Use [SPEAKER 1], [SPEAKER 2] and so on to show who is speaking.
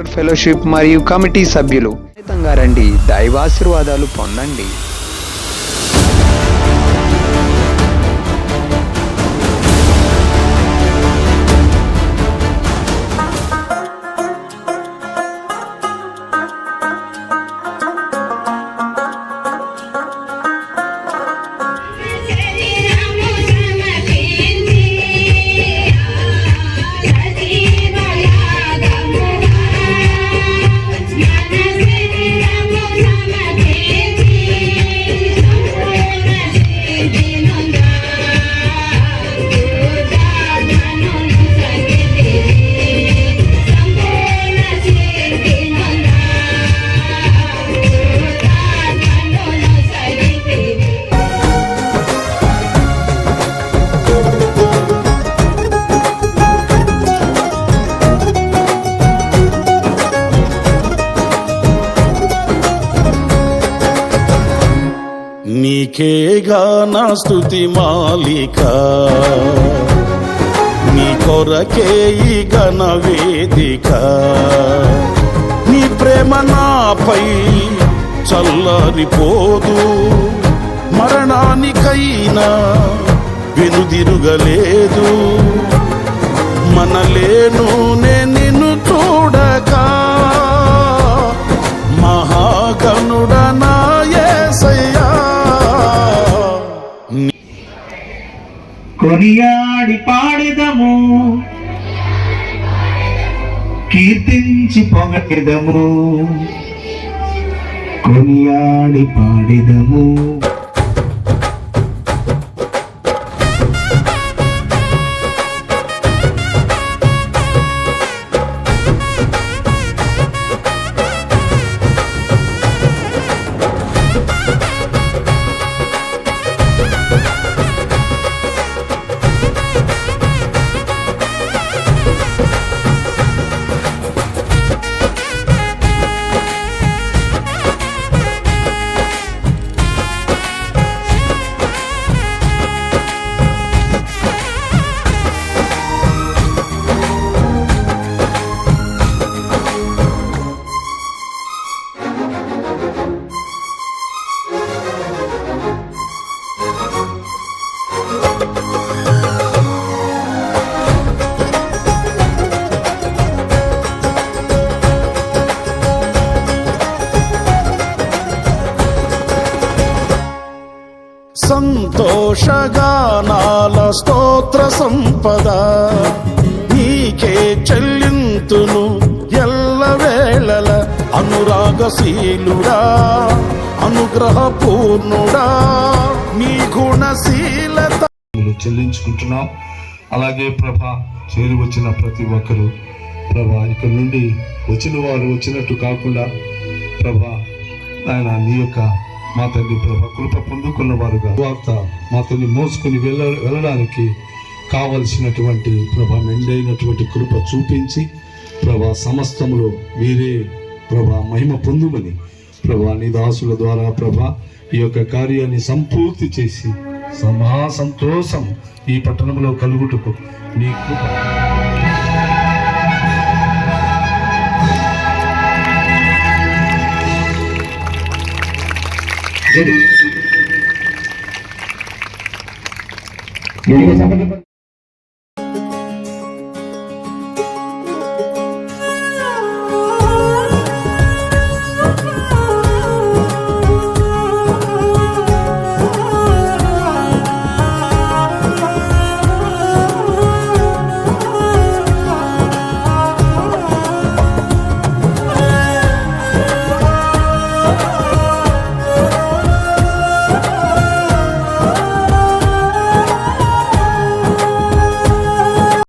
[SPEAKER 1] Fellowship మరియు committee సభ్యులు. ఖచ్చితంగా రండి దైవాశీర్వాదాలు పొందండి.
[SPEAKER 2] నీకేగా నా స్తుతి మాలిక. నీ కొరకే ఈ ఘన వేదిక. నీ ప్రేమ నాపై చల్లారిపోదు. మరణానికైనా వెనుదిరుగలేదు. మనలేను నే
[SPEAKER 3] కొనియాడి పాడెదము. కీర్తించి పొగడెదము కొనియాడి పాడెదము.
[SPEAKER 2] సంతోషగానాల స్తోత్ర సంపద. నీకే చెల్లింతును ఎల్లవేళల అనురాగశీలుడా అనుగ్రహపూర్ణుడా. నీ గుణశీలత
[SPEAKER 4] చెల్లించుకుంటున్నాం. అలాగే ప్రభ చేరి వచ్చిన ప్రతి ఒక్కరు. ప్రభా ఇక్కడ నుండి వచ్చిన వారు వచ్చినట్టు కాకుండా ప్రభా ఆయన నీ యొక్క మా తండ్రి ప్రభ కృప పొందుకున్న వారుగా వార్త మా తల్లి మోసుకుని వెళ్ళ వెళ్ళడానికి కావలసినటువంటి ప్రభ మెండైనటువంటి కృప చూపించి ప్రభా సమస్తములో వీరే ప్రభా మహిమ పొందుమని ప్రభా నీ దాసుల ద్వారా ప్రభా ఈ యొక్క కార్యాన్ని సంపూర్తి చేసి మహా సంతోషం ఈ పట్టణంలో కలుగుటకు నీ కృప. 열리게 잡아줄